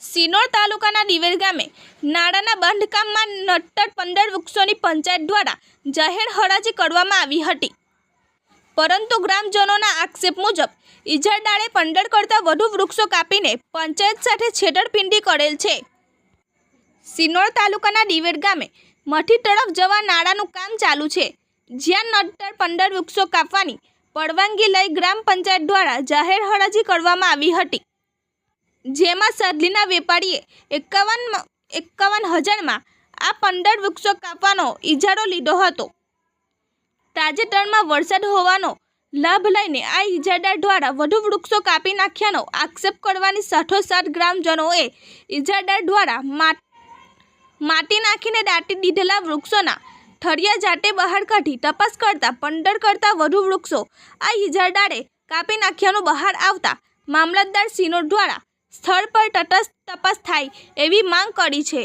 સિનોર તાલુકાના દિવેલ ગામે નાળાના બાંધકામમાં નટ્ટર પંદર વૃક્ષોની પંચાયત દ્વારા જાહેર હરાજી કરવામાં આવી હતી. પરંતુ ગ્રામજનોના આક્ષેપ મુજબ ઇજારદારે પંદર કરતાં વધુ વૃક્ષો કાપીને પંચાયત સાથે છેતરપિંડી કરેલ છે. સિનોર તાલુકાના દિવેર ગામે મઠી તરફ જવા નાળાનું કામ ચાલુ છે. જ્યાં નટ્ટર પંદર વૃક્ષો કાપવાની પરવાનગી લઈ ગ્રામ પંચાયત દ્વારા જાહેર હરાજી કરવામાં આવી હતી. જેમાં સરલીના વેપારીએ એકાવન એકાવન હજારમાં આ પંદર વૃક્ષો કાપવાનો ઇજારો લીધો હતો. તાજેતરમાં વરસાદ હોવાનો લાભ લઈને આ ઇજારદાર દ્વારા વધુ વૃક્ષો કાપી નાખ્યાનો આક્ષેપ કરવાની સાથોસાથ ગ્રામજનોએ ઇજારદાર દ્વારા માટી નાખીને દાટી દીધેલા વૃક્ષોના ઠળિયા જાતે બહાર કાઢી તપાસ કરતા પંદર કરતાં વધુ વૃક્ષો આ ઇજારદારે કાપી નાખ્યાનું બહાર આવતા મામલતદાર સિનોર દ્વારા સ્થળ પર તટસ્થ તપાસ થાય એવી માંગ કરી છે.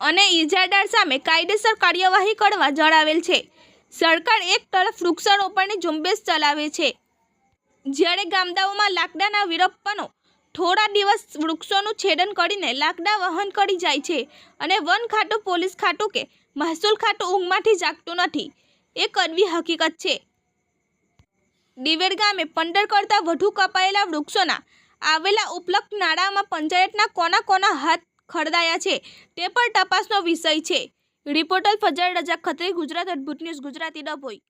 અને ઇજાદાર સામે કાયદેસર કાર્યવાહી કરવા જણાવેલ છે. સરકાર એક તરફ વૃક્ષારોપણની ઝુંબેશ ચલાવે છે. જ્યારે ગામડાઓમાં લાકડાના વિરોપનો થોડા દિવસ વૃક્ષોનું છેદન કરીને લાકડા વહન કરી જાય છે અને વન ખાતું પોલીસ ખાતું કે મહેસૂલ ખાતું ઊંઘમાંથી જાગતું નથી, એ કડવી હકીકત છે. દિવેર ગામે પંદર કરતાં વધુ કપાયેલા વૃક્ષોના આવેલા ઉપલબ્ધ નાણાંમાં પંચાયતના કોના કોના હાથ ખરદાયા છે તે પણ તપાસનો વિષય છે. રિપોર્ટર ફજર રજા ખત્રી, ગુજરાત અદભુત ન્યૂઝ, ગુજરાતી ડભોઈ.